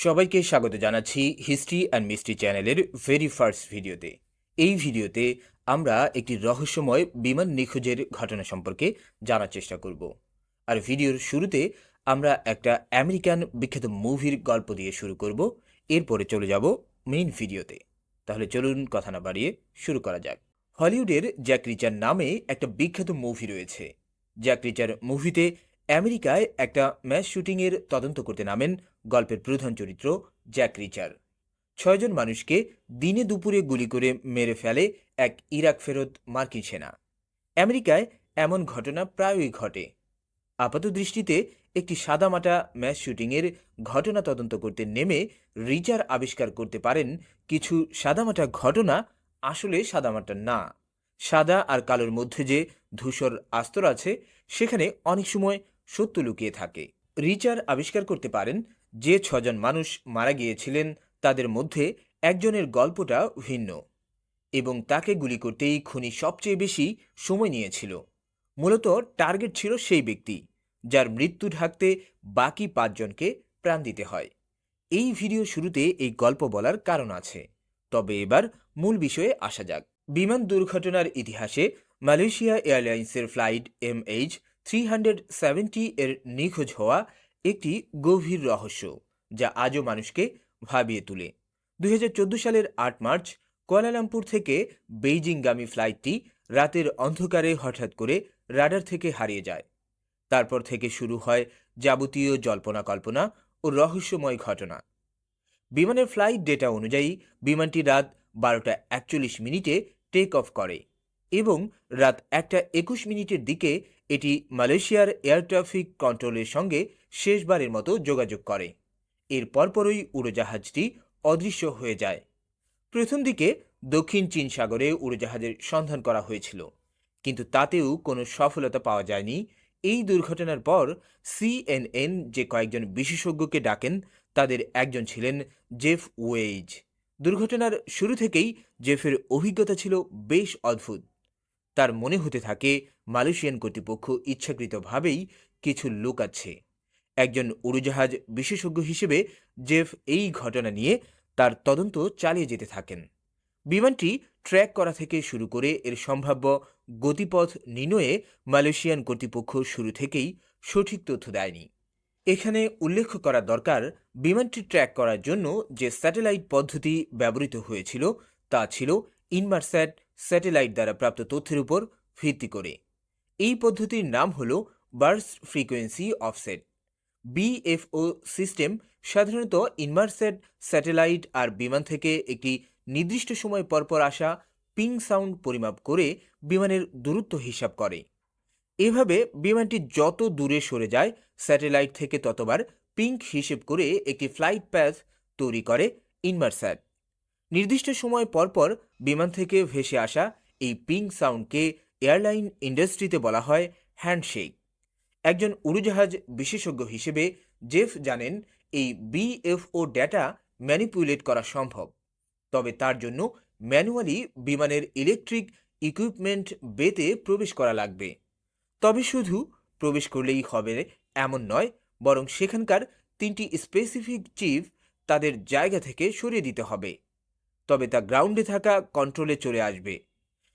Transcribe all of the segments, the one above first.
সবাইকে স্বাগত জানাচ্ছি হিস্ট্রি অ্যান্ড মিস্ট্রি চ্যানেলের ভেরি ফার্স্ট ভিডিওতে। এই ভিডিওতে আমরা একটি রহস্যময় বিমান নিখোঁজের ঘটনা সম্পর্কে জানার চেষ্টা করব। আর ভিডিওর শুরুতে আমরা একটা আমেরিকান বিখ্যাত মুভির গল্প দিয়ে শুরু করব। এরপরে চলে যাব মেইন ভিডিওতে। তাহলে চলুন কথা না বাড়িয়ে শুরু করা যাক। হলিউডের জ্যাক রিচার নামে একটা বিখ্যাত মুভি রয়েছে। জ্যাক রিচার মুভিতে আমেরিকায় একটা ম্যাচ শুটিংয়ের তদন্ত করতে নামেন গল্পের প্রধান চরিত্র জ্যাক রিচার। ছয়জন মানুষকে দিনে দুপুরে গুলি করে মেরে ফেলে এক ইরাক ফেরত মার্কিন সেনা। আমেরিকায় এমন ঘটনা প্রায়ই ঘটে। আপাত দৃষ্টিতে একটি সাদামাটা ম্যাচ শুটিংয়ের ঘটনা তদন্ত করতে নেমে রিচার আবিষ্কার করতে পারেন কিছু সাদামাটা ঘটনা আসলে সাদামাটা না। সাদা আর কালোর মধ্যে যে ধূসর আস্তর আছে, সেখানে অনেক সময় সত্য লুকিয়ে থাকে। রিচার আবিষ্কার করতে পারেন যে ছজন মানুষ মারা গিয়েছিলেন, তাদের মধ্যে একজনের গল্পটা ভিন্ন এবং তাকে গুলি করতেই খুনি সবচেয়ে বেশি সময় নিয়েছিল। মূলত টার্গেট ছিল সেই ব্যক্তি, যার মৃত্যু ঢাকতে বাকি পাঁচজনকে প্রাণ দিতে হয়। এই ভিডিও শুরুতে এই গল্প বলার কারণ আছে। তবে এবার মূল বিষয়ে আসা যাক। বিমান দুর্ঘটনার ইতিহাসে মালয়েশিয়া এয়ারলাইন্সের flight M H three hundred seventy এর নিখোঁজ হওয়া একটি গভীর রহস্য যা আজও মানুষকে ভাবিয়ে তোলে। দুই সালের আট মার্চ কুয়ালালামপুর থেকে বেইজিংগামী ফ্লাইটটি রাতের অন্ধকারে হঠাৎ করে রাডার থেকে হারিয়ে যায়। তারপর থেকে শুরু হয় যাবতীয় জল্পনা কল্পনা ও রহস্যময় ঘটনা। বিমানের ফ্লাইট ডেটা অনুযায়ী বিমানটি রাত বারোটা একচল্লিশ মিনিটে টেক অফ করে এবং রাত একটা একুশ মিনিটের দিকে এটি মালয়েশিয়ার এয়ার ট্রাফিক কন্ট্রোলের সঙ্গে শেষবারের মতো যোগাযোগ করে। এর পরপরই উড়োজাহাজটি অদৃশ্য হয়ে যায়। প্রথম দিকে দক্ষিণ চীন সাগরে উড়োজাহাজের সন্ধান করা হয়েছিল, কিন্তু তাতেও কোনো সফলতা পাওয়া যায়নি। এই দুর্ঘটনার পর সিএনএন যে কয়েকজন বিশেষজ্ঞকে ডাকেন, তাদের একজন ছিলেন জেফ ওয়েজ দুর্ঘটনার শুরু থেকেই জেফের অভিজ্ঞতা ছিল বেশ অদ্ভুত। তার মনে হতে থাকে মালয়েশিয়ান কর্তৃপক্ষ ইচ্ছাকৃতভাবেই কিছু লুকাচ্ছে একজন উড়োজাহাজ বিশেষজ্ঞ হিসেবে জেফ এই ঘটনা নিয়ে তার তদন্ত চালিয়ে যেতে থাকেন। বিমানটি ট্র্যাক করা থেকে শুরু করে এর সম্ভাব্য গতিপথ নির্ণয়ে মালয়েশিয়ান কর্তৃপক্ষ শুরু থেকেই সঠিক তথ্য দেয়নি। এখানে উল্লেখ করা দরকার, বিমানটি ট্র্যাক করার জন্য যে স্যাটেলাইট পদ্ধতি ব্যবহৃত হয়েছিল তা ছিল ইনমারস্যাট স্যাটেলাইট দ্বারা প্রাপ্ত তথ্যের উপর ভিত্তি করে। এই পদ্ধতির নাম হল burst frequency offset. BFO system সাধারণত ইনমারসেট স্যাটেলাইট আর বিমান থেকে একটি নির্দিষ্ট সময় পরপর আসা পিং সাউন্ড পরিমাপ করে বিমানের দূরত্ব হিসাব করে। এভাবে বিমানটি যত দূরে সরে যায়, স্যাটেলাইট থেকে ততবার পিঙ্ক হিসেব করে একটি ফ্লাইট প্যাথ তৈরি করে ইনমারস্যাট নির্দিষ্ট সময় পরপর বিমান থেকে ভেসে আসা এই পিঙ্ক সাউন্ডকে এয়ারলাইন ইন্ডাস্ট্রিতে বলা হয় হ্যান্ডশেক। একজন উড়োজাহাজ বিশেষজ্ঞ হিসেবে জেফ জানেন, এই বিএফও ডেটা ম্যানিপুলেট করা সম্ভব। তবে তার জন্য ম্যানুয়ালি বিমানের ইলেকট্রিক ইকুইপমেন্ট বেতে প্রবেশ করা লাগবে। তবে শুধু প্রবেশ করলেই হবে এমন নয়, বরং সেখানকার তিনটি স্পেসিফিক চিফ তাদের জায়গা থেকে সরিয়ে দিতে হবে। তবে তা গ্রাউন্ডে থাকা কন্ট্রোলে চলে আসবে।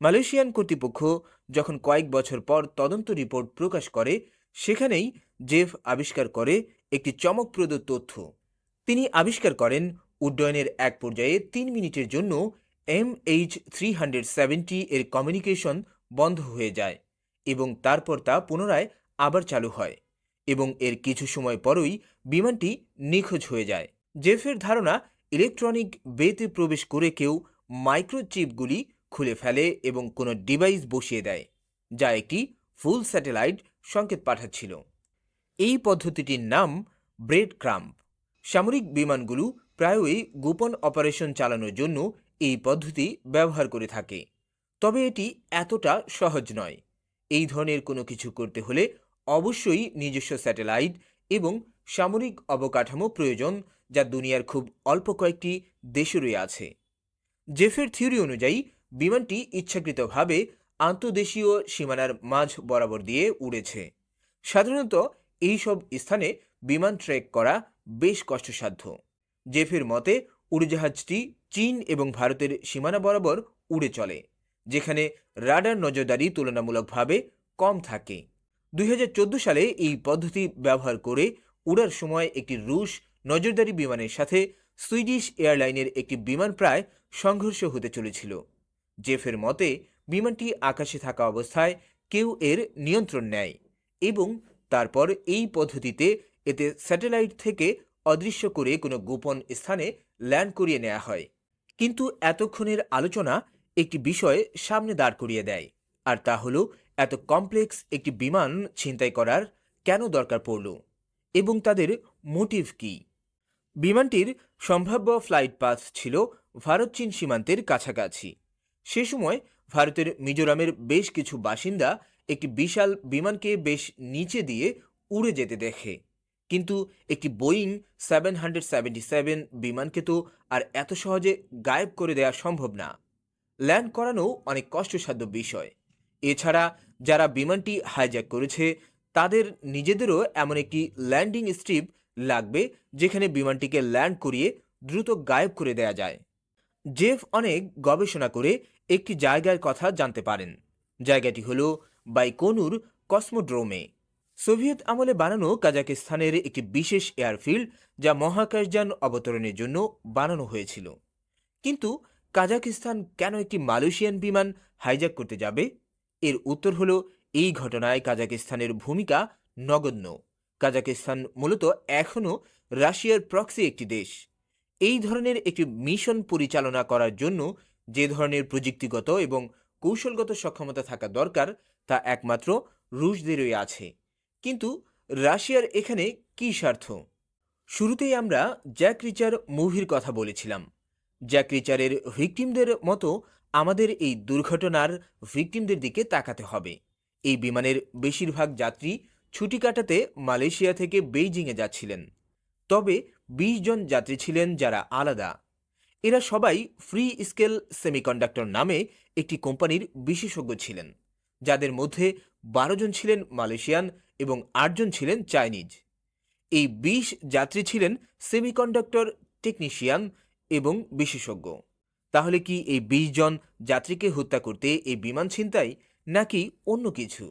মালয়েশিয়ান কর্তৃপক্ষ যখন কয়েক বছর পর তদন্ত রিপোর্ট প্রকাশ করে, সেখানেই জেফ আবিষ্কার করে একটি চমকপ্রদ তথ্য। তিনি আবিষ্কার করেন, উড্ডয়নের এক পর্যায়ে তিন মিনিটের জন্য M H three hundred seventy এর কমিউনিকেশন বন্ধ হয়ে যায় এবং তারপর তা পুনরায় আবার চালু হয় এবং এর কিছু সময় পরই বিমানটি নিখোঁজ হয়ে যায়। জেফের ধারণা, ইলেকট্রনিক বেতে প্রবেশ করে কেউ মাইক্রোচিপগুলি খুলে ফেলে এবং কোনো ডিভাইস বসিয়ে দেয়, যা একটি ফুল স্যাটেলাইট সংকেত পাঠাচ্ছিল। এই পদ্ধতিটির নাম ব্রেড ক্রাম্প সামরিক বিমানগুলো প্রায়ই গোপন অপারেশন চালানোর জন্য এই পদ্ধতি ব্যবহার করে থাকে। তবে এটি এতটা সহজ নয়। এই ধরনের কোনো কিছু করতে হলে অবশ্যই নিজস্ব স্যাটেলাইট এবং সামরিক অবকাঠামো প্রয়োজন, যা দুনিয়ার খুব অল্প কয়েকটি দেশেরই আছে। জেফের থিওরি অনুযায়ী বিমানটি ইচ্ছাকৃতভাবে আন্তদেশীয় সীমানার মাঝ বরাবর দিয়ে উড়েছে। সাধারণত এই সব স্থানে বিমান ট্রেক করা বেশ কষ্টসাধ্য। জেফের মতে, উড়োজাহাজটি চীন এবং ভারতের সীমানা বরাবর উড়ে চলে, যেখানে রাডার নজরদারি তুলনামূলকভাবে কম থাকে। দুই হাজার চোদ্দ সালে এই পদ্ধতি ব্যবহার করে উড়ার সময় একটি রুশ নজরদারি বিমানের সাথে সুইডিশ এয়ারলাইনের একটি বিমান প্রায় সংঘর্ষ হতে চলেছিল। জেফের মতে, বিমানটি আকাশে থাকা অবস্থায় কেউ এর নিয়ন্ত্রণ নেয় এবং তারপর এই পদ্ধতিতে এতে স্যাটেলাইট থেকে অদৃশ্য করে কোনো গোপন স্থানে ল্যান্ড করিয়ে নেওয়া হয়। কিন্তু এতক্ষণের আলোচনা একটি বিষয় সামনে দাঁড় করিয়ে দেয়, আর তা হলো এত কমপ্লেক্স একটি বিমান ছিনতাই করার কেন দরকার পড়ল এবং তাদের মোটিভ কি? বিমানটির সম্ভাব্য ফ্লাইট পাথ ছিল ভারত চীন সীমান্তের কাছাকাছি। সে সময় ভারতের মিজোরামের বেশ কিছু বাসিন্দা একটি বিশাল বিমানকে বেশ নিচে দিয়ে উড়ে যেতে দেখে। কিন্তু একটি Boeing seven hundred seventy seven বিমানকে তো আর এত সহজে গায়েব করে দেওয়া সম্ভব না। ল্যান্ড করানো অনেক কষ্টসাধ্য বিষয়। এছাড়া যারা বিমানটি হাইজ্যাক করেছে, তাদের নিজেদেরও এমন একটি ল্যান্ডিং স্ট্রিপ লাগবে যেখানে বিমানটিকে ল্যান্ড করিয়ে দ্রুত গায়েব করে দেয়া যায়। জেফ অনেক গবেষণা করে একটি জায়গার কথা জানতে পারেন। জায়গাটি হল বাইকোনুর কসমোড্রোমে। সোভিয়েত আমলে বানানো কাজাকিস্তানের একটি বিশেষ এয়ারফিল্ড যা মহাকাশযান অবতরণের জন্য বানানো হয়েছিল। কিন্তু কাজাকিস্তান কেন একটি মালয়েশিয়ান বিমান হাইজ্যাক করতে যাবে? এর উত্তর হল, এই ঘটনায় কাজাকিস্তানের ভূমিকা নগণ্য। কাজাকিস্তান মূলত এখনও রাশিয়ার প্রক্সি একটি দেশ। এই ধরনের একটি মিশন পরিচালনা করার জন্য যে ধরনের প্রযুক্তিগত এবং কৌশলগত সক্ষমতা থাকা দরকার, তা একমাত্র রুশদেরই আছে। কিন্তু রাশিয়ার এখানে কী স্বার্থ? শুরুতেই আমরা জ্যাক রিচার মুভির কথা বলেছিলাম। জ্যাক রিচারের ভিকটিমদের মতো আমাদের এই দুর্ঘটনার ভিকটিমদের দিকে তাকাতে হবে। এই বিমানের বেশিরভাগ যাত্রী ছুটি কাটাতে মালয়েশিয়া থেকে বেইজিংয়ে যাচ্ছিলেন। তবে বিশ জন যাত্রী ছিলেন যারা আলাদা। এরা সবাই ফ্রি স্কেল সেমিকন্ডাক্টর নামে একটি কোম্পানির বিশেষজ্ঞ ছিলেন, যাদের মধ্যে বারো জন ছিলেন মালয়েশিয়ান এবং আটজন ছিলেন চাইনিজ। এই বিশ যাত্রী ছিলেন সেমিকন্ডাক্টর টেকনিশিয়ান এবং বিশেষজ্ঞ। তাহলে কি এই বিশ জন যাত্রীকে হত্যা করতে এই বিমান ছিনতাই নাকি অন্য কিছু?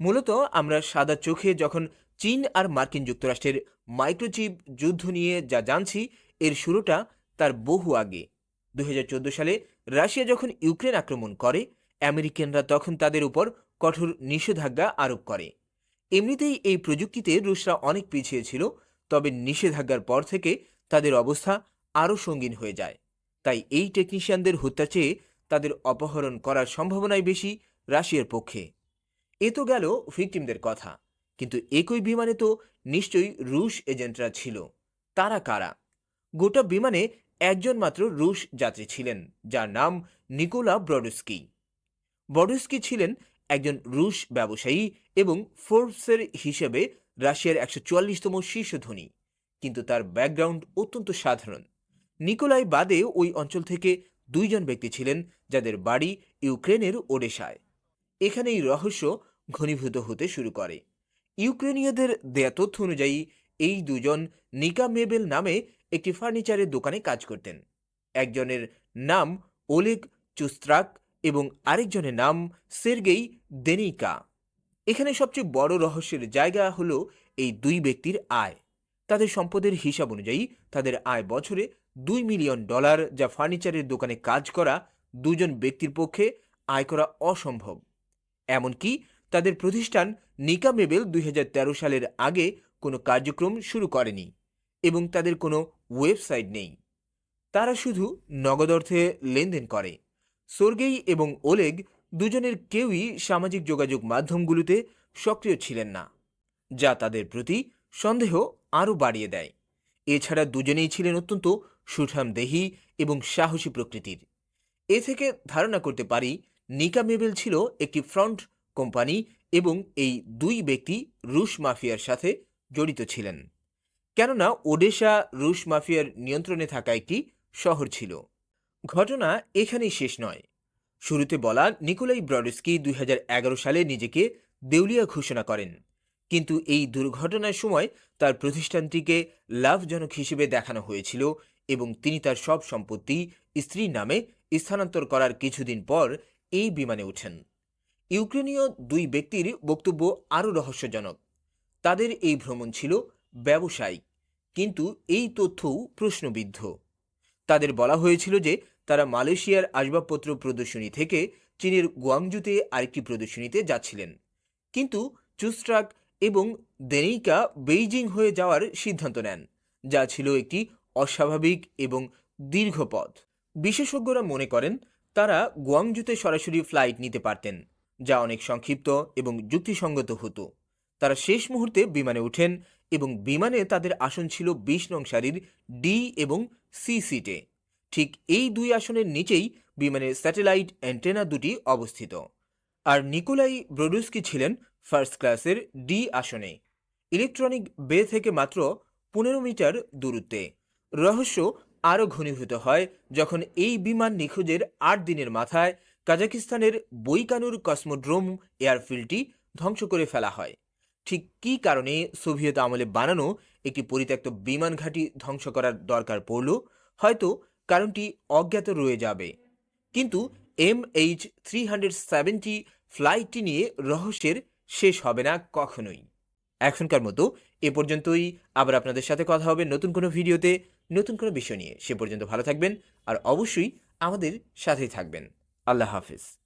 মূলত আমরা সাদা চোখে যখন চীন আর মার্কিন যুক্তরাষ্ট্রের মাইক্রোচিপ যুদ্ধ নিয়ে যা জানছি, এর শুরুটা তার বহু আগে। দুই হাজার চোদ্দ সালে রাশিয়া যখন ইউক্রেন আক্রমণ করে, আমেরিকানরা তখন তাদের উপর কঠোর নিষেধাজ্ঞা আরোপ করে। এমনিতেই এই প্রযুক্তিতে রুশরা অনেক পিছিয়ে ছিল, তবে নিষেধাজ্ঞার পর থেকে তাদের অবস্থা আরও সঙ্গীন হয়ে যায়। তাই এই টেকনিশিয়ানদের হত্যা চেয়ে তাদের অপহরণ করার সম্ভাবনাই বেশি রাশিয়ার পক্ষে। এ তো গেল ভিকটিমদের কথা। কিন্তু একই বিমানে তো নিশ্চয়ই রুশ এজেন্টরা ছিল। তারা কারা? গোটা বিমানে একজন মাত্র রুশ যাত্রী ছিলেন, যার নাম নিকোলা ব্রডস্কি। ব্রডস্কি ছিলেন একজন রুশ ব্যবসায়ী এবং ফোর্বসের হিসেবে রাশিয়ার একশো চুয়াল্লিশতম শীর্ষ ধনী, কিন্তু তার ব্যাকগ্রাউন্ড অত্যন্ত সাধারণ। নিকোলাই বাদে ওই অঞ্চল থেকে দুইজন ব্যক্তি ছিলেন, যাদের বাড়ি ইউক্রেনের ওডেশায়। এখানেই রহস্য ঘনীভূত হতে শুরু করে। ইউক্রেনীয়দের দেয়া তথ্য অনুযায়ী এই দুজন নিকা মেবেল নামে একটি ফার্নিচারের দোকানে কাজ করতেন। একজনের নাম ওলেগ চুস্ত্রাক এবং আরেকজনের নাম সের্গেই দেনিকা। এখানে সবচেয়ে বড় রহস্যের জায়গা হলো এই দুই ব্যক্তির আয়। তাদের সম্পদের হিসাব অনুযায়ী তাদের আয় বছরে দুই মিলিয়ন ডলার যা ফার্নিচারের দোকানে কাজ করা দুজন ব্যক্তির পক্ষে আয় করা অসম্ভব। এমনকি তাদের প্রতিষ্ঠান নিকা মেবেল দুই হাজার তেরো সালের আগে কোনো কার্যক্রম শুরু করেনি এবং তাদের কোনো ওয়েবসাইট নেই। তারা শুধু নগদ অর্থে লেনদেন করে। সোর্গেই এবং ওলেগ দুজনের কেউই সামাজিক যোগাযোগ মাধ্যমগুলোতে সক্রিয় ছিলেন না, যা তাদের প্রতি সন্দেহ আরও বাড়িয়ে দেয়। এছাড়া দুজনেই ছিলেন অত্যন্ত সুঠাম সুঠামদেহী এবং সাহসী প্রকৃতির। এ থেকে ধারণা করতে পারি, নিকা মেবেল ছিল একটি ফ্রন্ট কোম্পানি এবং এই দুই ব্যক্তি রুশ মাফিয়ার সাথে জড়িত ছিলেন। কেননা ওডেশা রুশ মাফিয়ার নিয়ন্ত্রণে থাকা একটি শহর ছিল। ঘটনা এখানেই শেষ নয়। শুরুতে বলা নিকোলাই ব্রডস্কি দুই হাজার এগারো সালে নিজেকে দেউলিয়া ঘোষণা করেন। কিন্তু এই দুর্ঘটনার সময় তার প্রতিষ্ঠানটিকে লাভজনক হিসেবে দেখানো হয়েছিল এবং তিনি তার সব সম্পত্তি স্ত্রীর নামে স্থানান্তর করার কিছুদিন পর এই বিমানে ওঠেন। ইউক্রেনীয় দুই ব্যক্তির বক্তব্য আরও রহস্যজনক। তাদের এই ভ্রমণ ছিল ব্যবসায়িক, কিন্তু এই তথ্যও প্রশ্নবিদ্ধ। তাদের বলা হয়েছিল যে তারা মালয়েশিয়ার আসবাবপত্র প্রদর্শনী থেকে চীনের গুয়াংজুতে আরেকটি প্রদর্শনীতে যাচ্ছিলেন। কিন্তু চুস্ট্রাক এবং দেনিকা বেইজিং হয়ে যাওয়ার সিদ্ধান্ত নেন, যা ছিল একটি অস্বাভাবিক এবং দীর্ঘ পথ। বিশেষজ্ঞরা মনে করেন তারা গুয়াংজুতে সরাসরি ফ্লাইট নিতে পারতেন, যা অনেক সংক্ষিপ্ত এবং যুক্তিসঙ্গত হতো। তারা শেষ মুহূর্তে বিমানে ওঠেন এবং বিমানে তাদের আসন ছিল বিশ নং সারির ডি এবং সি সিটে। ঠিক এই দুই আসনের নিচেই বিমানের স্যাটেলাইট অ্যান্টেনা দুটি অবস্থিত। আর নিকোলাই ব্রোডুস্কি ছিলেন ফার্স্ট ক্লাসের ডি আসনে। ইলেকট্রনিক বে থেকে মাত্র পনেরো মিটার দূরত্বে। রহস্য আরও ঘনীভূত হয় যখন এই বিমান নিখোঁজের আট দিনের মাথায় কাজাকিস্তানের বৈকানুর কসমোড্রোম এয়ারফিল্ডটি ধ্বংস করে ফেলা হয়। ঠিক কী কারণে সোভিয়েত আমলে বানানো একটি পরিত্যক্ত বিমান ঘাঁটি ধ্বংস করার দরকার পড়ল, হয়তো কারণটি অজ্ঞাত রয়ে যাবে। কিন্তু M H three hundred seventy ফ্লাইটটি নিয়ে রহস্যের শেষ হবে না কখনোই। এখনকার মতো এ পর্যন্তই। আবার আপনাদের সাথে কথা হবে নতুন কোনো ভিডিওতে। নতুন কোনো বিষয় নিয়ে। সে পর্যন্ত ভালো থাকবেন আর অবশ্যই আমাদের সাথেই থাকবেন। আল্লাহ হাফিজ।